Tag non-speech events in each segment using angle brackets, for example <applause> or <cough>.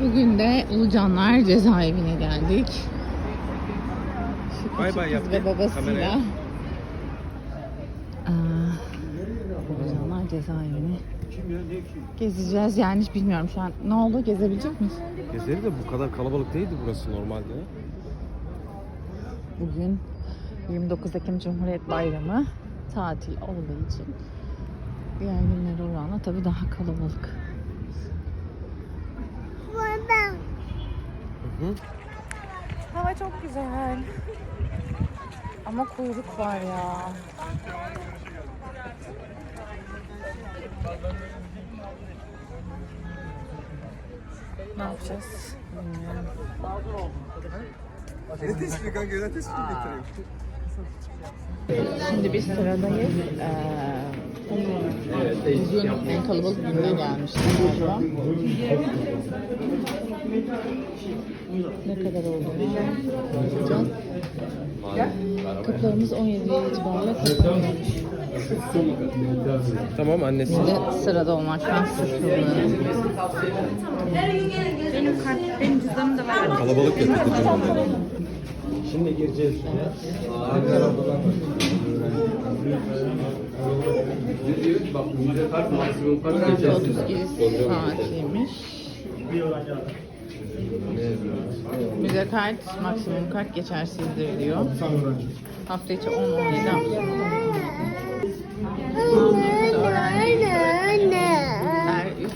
Bugün de Ulucanlar cezaevine geldik. Şu Bay bay kız ve babasıyla. kameraya. Aa, Ulucanlar cezaevini gezeceğiz. Yani hiç bilmiyorum şu an. Ne oldu? Gezebilecek miyiz? Gezeri de bu kadar kalabalık değildi burası normalde. Bugün 29 Ekim Cumhuriyet Bayramı tatil olduğu için diğer günlere oranla tabii daha kalabalık. Hı hı. Hava çok güzel. Ama kuyruk var ya. Ne yapacağız? Bilmiyorum. Ne tespih kanka ne tespih getireyim? Şimdi biz sıradayız. Ee, bugün en kalabalık gününe gelmiştik galiba. Ne kadar olduğunu bakacağız. Kapılarımız 17 itibariyle kapanmış. Tamam annesi. Şimdi sırada olmaktan sıkıldım. Benim kart, benim cüzdanım da var. Kalabalık onları. Şimdi gireceğiz. Müze kart maksimum kart Saat geçersiz. 32 saatiymiş. Müze kart, maksimum kart geçersizdir diyor. Hafta içi 10 17 hafta. Öğrenciler 3.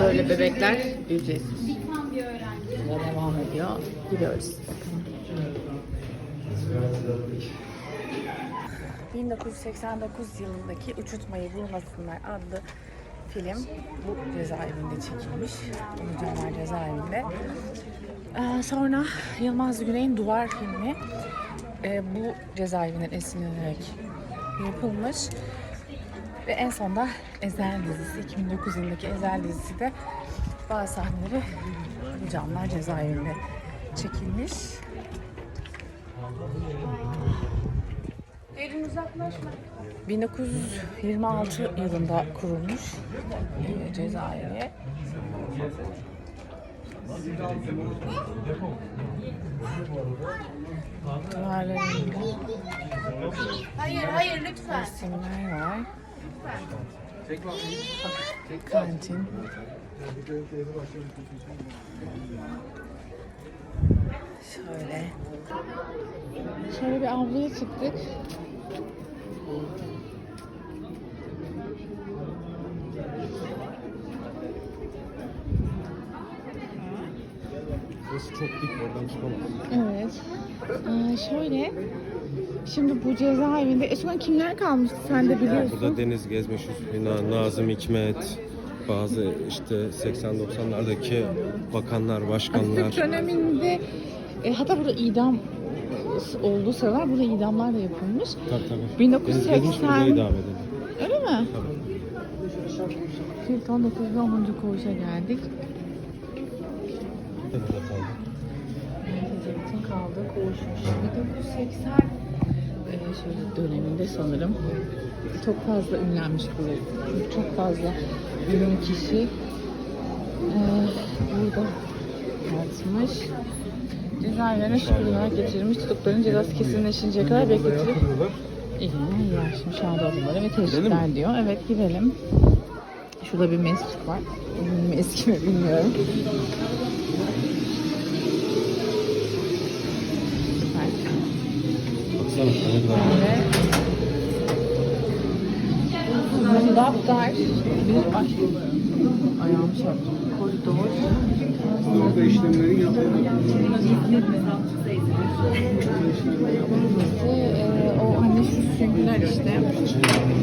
Böyle bebekler ücretsiz. Devam ediyor. Gidiyoruz. 1989 yılındaki Uçurtmayı Vurmasınlar adlı film bu cezaevinde çekilmiş. Ulucanlar cezaevinde. Ee, sonra Yılmaz Güney'in Duvar filmi e, bu cezaevinden esinlenerek yapılmış. Ve en sonda Ezel dizisi, 2009 yılındaki Ezel dizisi de bazı sahneleri Ulucanlar cezaevinde çekilmiş. Derin uzaklaşma. 1926 yılında kurulmuş e, cezaevi. Duvarlarında Hayır hayır lütfen. resimler var. Kantin. Şöyle. Şöyle bir avluya çıktık. Burası çok dik oradan çıkamaz. Evet. Ee, şöyle. Şimdi bu cezaevinde eskiden kimler kalmıştı sen de biliyorsun. Burada Deniz Gezmiş, Hüsnü, Nazım Hikmet, bazı işte 80-90'lardaki bakanlar, başkanlar. Atatürk döneminde e, hatta burada idam olduğu sıralar burada idamlar da yapılmış. Tabii tabii. 1980 Deniz Gezmiş burada idam edildi. Öyle mi? Tabii. Sultan 9. 10. koğuşa geldik. Burada kaldı. Kaldığı koğuşmuş. 1980 e, şöyle döneminde sanırım çok fazla ünlenmiş bu. Çok fazla ünlü kişi e, burada yatmış. Cezaevlerine şükür olarak getirilmiş. Tutukların cezası kesinleşinceye kadar bekletilip İlgili yaşmış şahadotları ve teşvikler diyor. Evet girelim. Şurada bir mescit var. Emin mi eski mi bilmiyorum. Süper. Dar bir ay, ayağım şey yaptı. Koridor. Orada işlemlerin yapılması. Ve e, o hani şu süngüler işte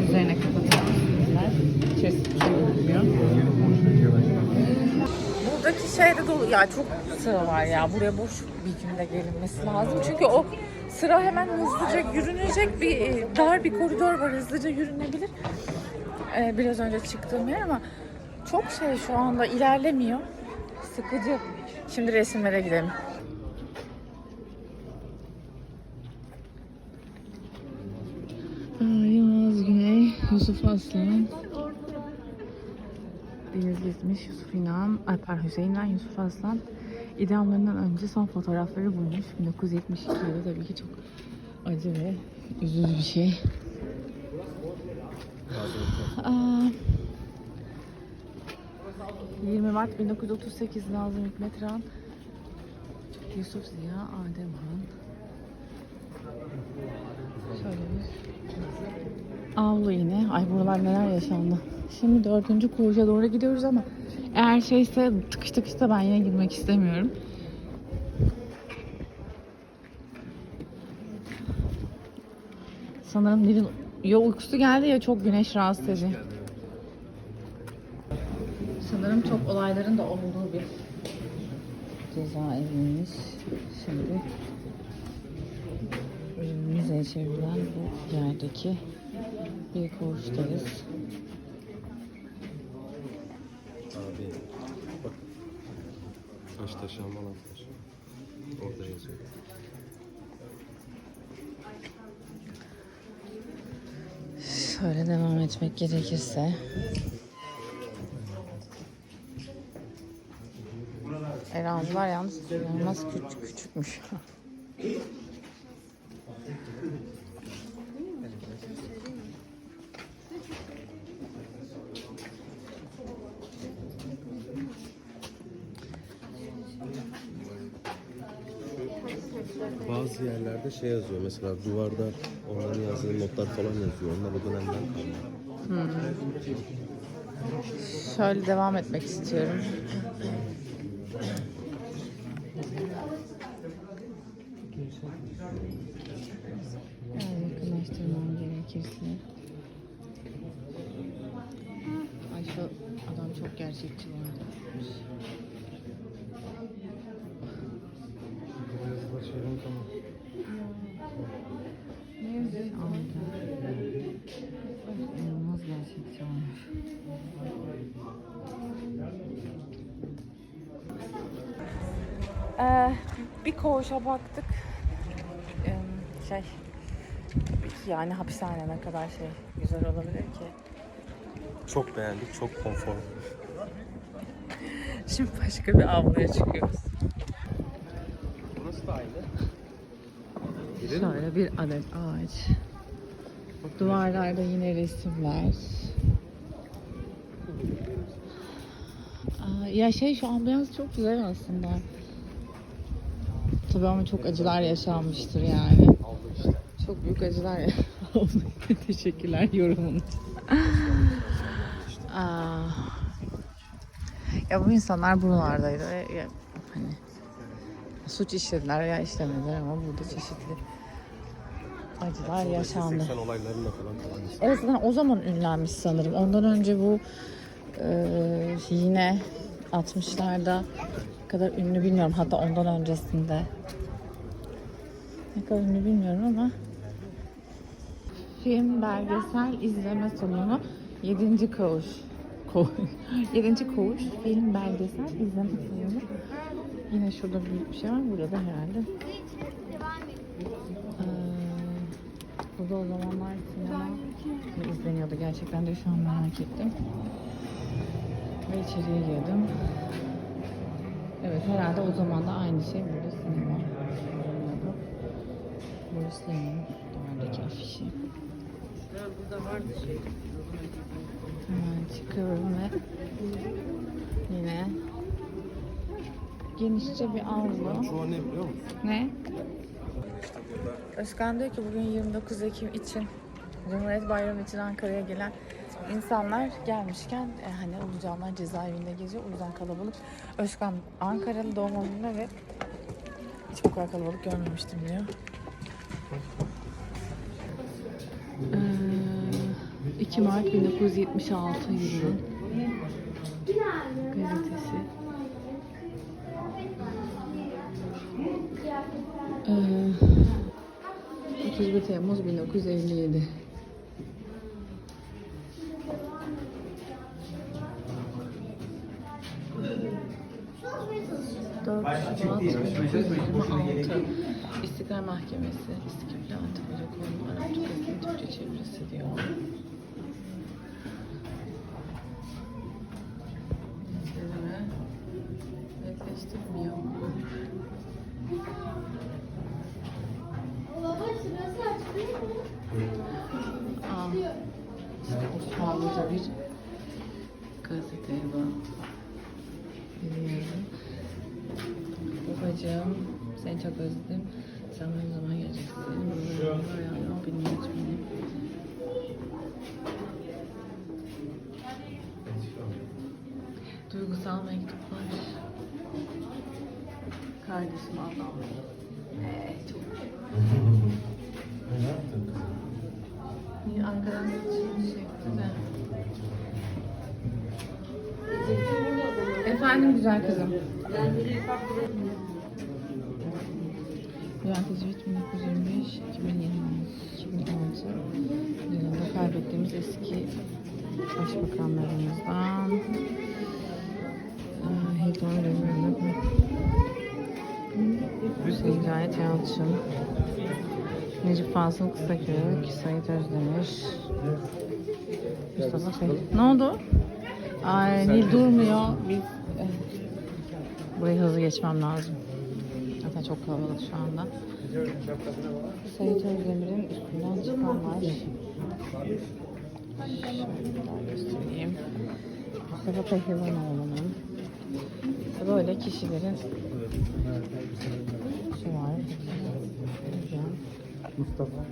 üzerine kapatılan süngüler. İçerisi şey. Buradaki şeyde dolu ya çok sıra var ya buraya boş bir günde gelinmesi lazım çünkü o sıra hemen hızlıca yürünecek bir e, dar bir koridor var hızlıca yürünebilir Ee, biraz önce çıktığım yer ama çok şey şu anda ilerlemiyor. Sıkıcı. Şimdi resimlere gidelim. Yılmaz Güney, Yusuf Aslan, Deniz Gezmiş, Yusuf İnan, ay pardon Hüseyin İnan, Yusuf Aslan. İdamlarından önce son fotoğrafları bulmuş. 1972'de tabii ki çok acı ve üzücü bir şey. Aa, 20 Mart 1938 Nazım Hikmet Ran, Yusuf Ziya, Adem Han. Şöyle bir avlu yine. Ay buralar neler yaşandı. Şimdi dördüncü koğuşa doğru gidiyoruz ama eğer şeyse tıkış tıkışta ben yine girmek istemiyorum. Sanırım Nil'in ya uykusu geldi ya çok güneş rahatsız edici. Sanırım çok olayların da olduğu bir cezaeviymiş. Şimdi müzeye çevrilen bu yerdeki bir koğuştayız. Abi bak. Taştaş Almanataş. Orada yazıyor. Şöyle devam etmek gerekirse. Eraziler yalnız inanılmaz küçük, küçükmüş. Bazı yerlerde şey yazıyor mesela duvarda onların yazdığı notlar falan yazıyor. Onlar o dönemden kalma. Şöyle devam etmek istiyorum. Biraz yakınlaştırmam gerekirse. Ay şu adam çok gerçekçi. İnanılmaz gerçekçi olmuş. Ee, bir koğuşa baktık. Ee, şey, yani hapishane ne kadar şey güzel olabilir ki. Çok beğendik, çok konforlu. <laughs> Şimdi başka bir avluya çıkıyoruz. Burası da aynı. Şöyle bir adet ağaç. Duvarlarda yine resimler. Aa, ya şey şu ambiyans çok güzel aslında. Tabii ama çok acılar yaşanmıştır yani. Çok büyük acılar yaşanmıştır. <laughs> Teşekkürler yorumun. <laughs> Aa, ya bu insanlar buralardaydı ve ya, hani suç işlediler ya işlemediler ama burada çeşitli acılar yaşandı. 80 olaylarında falan falan. Evet zaten o zaman ünlenmiş sanırım. Ondan önce bu e, yine 60'larda ne kadar ünlü bilmiyorum. Hatta ondan öncesinde. Ne kadar ünlü bilmiyorum ama film belgesel izleme salonu 7. koğuş. Ko 7. <laughs> koğuş film belgesel izleme salonu. Yine şurada büyük bir şey var. Burada herhalde ee, burada o zamanlar sinema ne izleniyordu gerçekten de şu an merak ettim. Ve içeriye girdim. Evet herhalde o zaman da aynı şey burada sinema. Burası Lenin duvardaki afişi. Hemen çıkıyorum ve yine genişçe bir avlu. Şu an ne biliyor musun? Ne? Özkan diyor ki bugün 29 Ekim için Cumhuriyet Bayramı için Ankara'ya gelen insanlar gelmişken e, hani Ulucanlar cezaevinde geziyor. O yüzden kalabalık. Özkan Ankaralı doğumunda ve hiç bu kadar kalabalık görmemiştim diyor. Ee, 2 Mart 1976 yılı gazetesi. Ee, 31 Temmuz 1957. Dört Şubat 1926 İstiklal Mahkemesi İstiklal Antipolikon Arapça Kesin Türkçe çevirisi diyor. açılıyor mu? Aa, işte Osmanlıca bir gazete bu. Babacığım seni çok özledim. Sen ne zaman geleceksin? Bilmiyorum. Bilmiyorum. Duygusal mektuplar. Kardeşim. Ee, çok Ne yaptın? için çekti de. Efendim güzel kızım. Bülent Ecevit 1925 2026 yılında kaybettiğimiz eski başbakanlarımızdan Hilton Demirel Hüseyin Cahit Yalçın Necip Fazıl Kısakök Sait Özdemir Mustafa Seyit Ne oldu? Ay Nil durmuyor. Biz eh, burayı hızlı geçmem lazım. Çok kalabalık şu anda. Sait Özdemir'in üstünden çıkanlar. Şöyle daha göstereyim. Mustafa Pehlivonoğlu'nun. Böyle kişilerin şu var. Mustafa.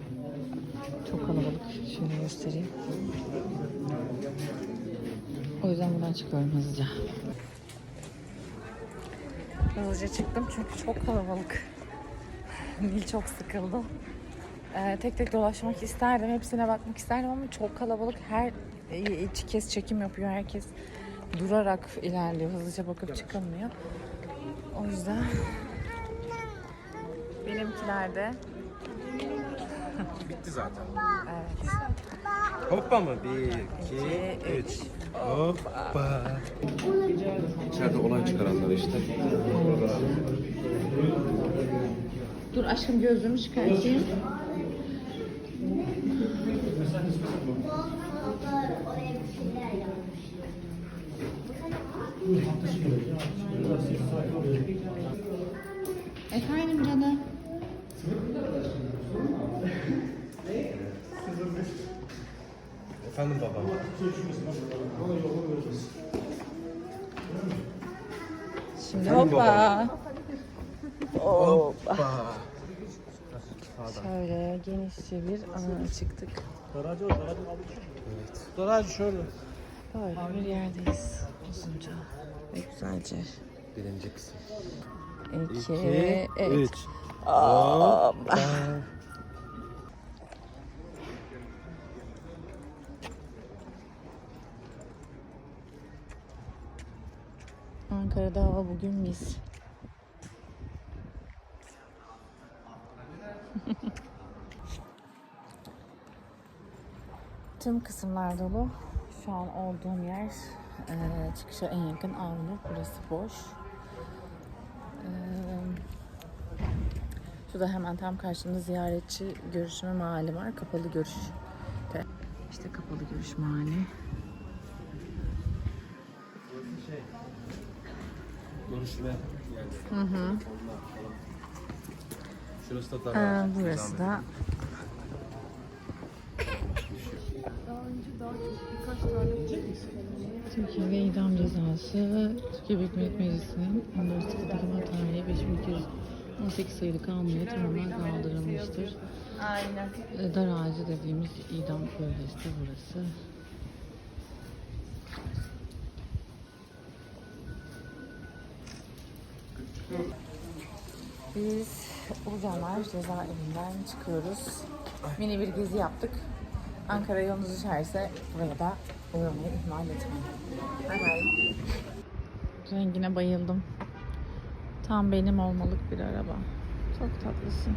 Çok kalabalık. Şöyle göstereyim. O yüzden buradan çıkıyorum hızlıca. Hızlıca çıktım çünkü çok kalabalık. Nil çok sıkıldı. Ee, tek tek dolaşmak isterdim. Hepsine bakmak isterdim ama çok kalabalık. Her iki kez çekim yapıyor. Herkes durarak ilerliyor. Hızlıca bakıp çıkılmıyor. O yüzden benimkiler de Bitti zaten. evet. Hoppa mı? Bir, iki, üç. Hoppa. İçeride olay çıkaranlar işte. Dur aşkım gözlüğümü çıkartayım. Efendim canım. Efendim baba. Şimdi Efendim hoppa. Hoppa. Hoppa. Şöyle genişçe bir alana çıktık. Garaj şöyle. Böyle bir yerdeyiz. Uzunca ve güzelce. Birinci kısım. İki, İki, evet. üç. Hoppa. Ankara'da hava bugün mis. <laughs> Tüm kısımlar dolu. Şu an olduğum yer eee, çıkışa en yakın avlu. Burası boş. Eee, Şurada hemen tam karşımda ziyaretçi görüşme mahalli var. Kapalı görüş. İşte kapalı görüş mahalli. Görüşme yani. Hı hı. Şurası da dar. Ee, burası da Türkiye'de idam cezası Türkiye Büyük Millet Meclisi'nin 14 Temmuz tarihi 5218 sayılı kanunuyla tamamen kaldırılmıştır. Aynen. Ee, Dar ağacı dediğimiz idam bölgesi de burası. Biz Uludağlar cezaevinden çıkıyoruz. Mini bir gezi yaptık. Ankara yolunuz düşerse buraya da uğramayı ihmal etmeyin. Bay bay. Rengine bayıldım. Tam benim olmalık bir araba. Çok tatlısın.